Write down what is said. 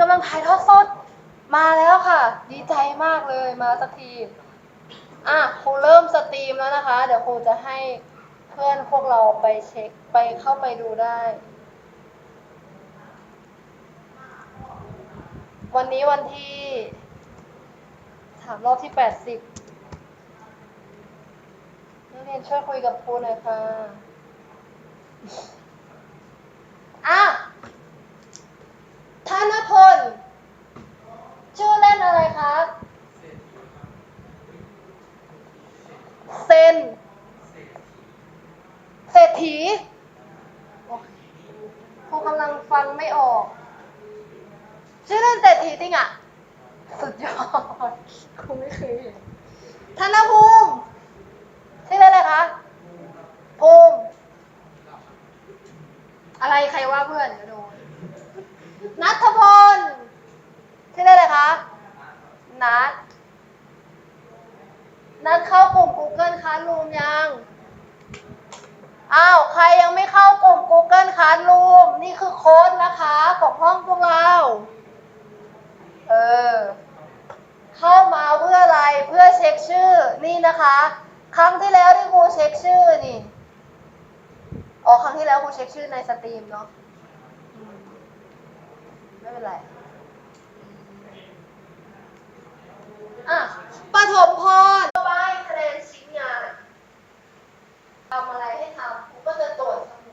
กำลังถ่ายทอดสดมาแล้วค่ะ ดีใจมากเลยมาสักที อะครูเริ่มสตรีมแล้วนะคะ เดี๋ยวครูจะให้เพื่อนพวกเราไปเช็คไปเข้าไปดูได้ วันนี้วันที่ถามรอบที่แปดสิบนักเรียนช่วยคุยกับครูหน่อยค่ะ อะธนพล ชื่อเล่นอะไรครับ เซน เศรษฐีโอเคครูกำลังฟังไม่ออก ชื่อเล่นเศรษฐีจริงอะ สุดยอดครูไม่เคยเห็นธนภูมิ ชื่อเล่นอะไรคะภูมิอะไรใครว่าเพื่อนเดี๋ยวโดนนัทพล ชื่อเล่นอะไรคะนัทนัดเข้ากลุ่ม Google Classroom ยัง รยังไม่เข้ากลุ่ม Google Classroom นี่คือโค้ดนะคะของห้องพวกเรา เออ เข้ามาเพื่ออะไร เพื่อเช็คชื่อ นี่นะคะ ครั้งที่แล้วที่ครูเช็คชื่อนี่ อ๋อ ครั้งที่แล้วครูเช็คชื่อในสตรีมเนาะมไม่เป็นไร อะปฐพิ์